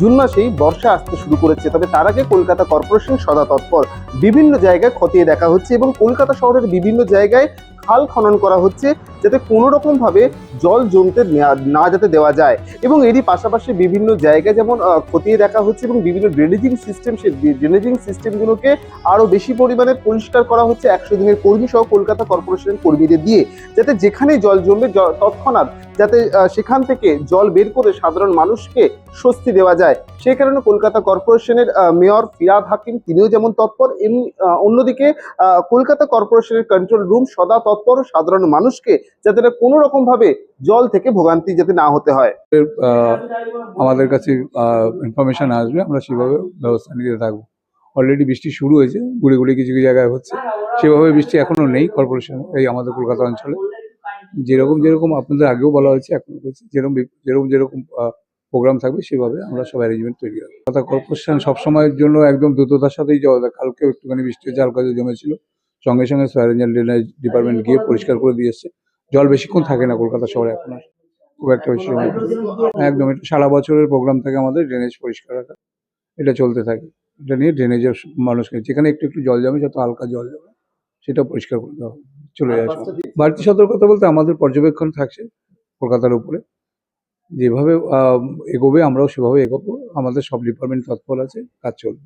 June মাসেই বর্ষা আসতে শুরু করেছে। তবে তার আগে কলকাতা কর্পোরেশন সদা তৎপর। বিভিন্ন জায়গায় খতিয়ে দেখা হচ্ছে এবং কলকাতা শহরের বিভিন্ন জায়গায় খাল খনন করা হচ্ছে যাতে কোনো রকম ভাবে জল জমতে না যাতে দেওয়া যায়। এবং এরই পাশাপাশি বিভিন্ন জায়গায় যেমন খতিয়ে দেখা হচ্ছে এবং বিভিন্ন ড্রেনেজিং সিস্টেম সেই ড্রেনেজিং সিস্টেমগুলোকে আরও বেশি পরিমাণে পরিষ্কার করা হচ্ছে একশো দিনের কর্মী সহ কলকাতা কর্পোরেশনের কর্মীদের দিয়ে। যাতে যেখানে জল জমবে তৎক্ষণাৎ যাতে সেখান থেকে জল বের করে সাধারণ মানুষকে স্বস্তি দেওয়া যায়। সেই কারণে কলকাতা কর্পোরেশনের মেয়র ফিরাদ হাকিম, তিনিও যেমন তৎপর, এমনি অন্যদিকে কলকাতা কর্পোরেশনের কন্ট্রোল রুম সদা সাধারণ মানুষকে যাতে কোনো রকম ভাবে জল থেকে ভোগান্তি যাতে না হতে হয়। আমাদের কাছে ইনফরমেশন আসবে, আমরা সেভাবে ব্যবস্থা নিতে থাকব। অলরেডি বৃষ্টি শুরু হয়েছে, গুড়ি গুড়ি কিছু কিছু জায়গায় হচ্ছে। সেভাবে বৃষ্টি এখনও নেই কর্পোরেশন এই আমাদের কলকাতা অঞ্চলে। যেরকম যেরকম আপনাদের আগেও বলা হয়েছে, এখনও বলছি যেরকম যেরকম যেরকম প্রোগ্রাম থাকবে, সেভাবে আমরা সব অ্যারেঞ্জমেন্ট তৈরি কলকাতা কর্পোরেশন সবসময়ের জন্য একদম দ্রুততার সাথেই জল, কালকেও একটুখানি বৃষ্টি হয়েছে, হালকা জমেছিল। সঙ্গে সঙ্গে সয়ারেঞ্জাল ড্রেনেজ ডিপার্টমেন্ট গিয়ে পরিষ্কার করে দিয়ে এসছে। জল বেশিক্ষণ থাকে না কলকাতা শহরে এখন আর। খুব একটা বেশি একদম সারা বছরের প্রোগ্রাম থাকে আমাদের ড্রেনেজ পরিষ্কার রাখা। এটা চলতে থাকে। এটা নিয়ে ড্রেনেজের মানুষকে যেখানে একটু একটু জল জমে, যত হালকা জল জমে, সেটা পরিষ্কার করে দেওয়া হবে। চলে আসবে বাড়তি সতর্কতা বলতে আমাদের পর্যবেক্ষণ থাকছে কলকাতার উপরে। যেভাবে এগোবে আমরাও সেভাবে এগোবো। আমাদের সব ডিপার্টমেন্ট তৎপর আছে, কাজ চলবে।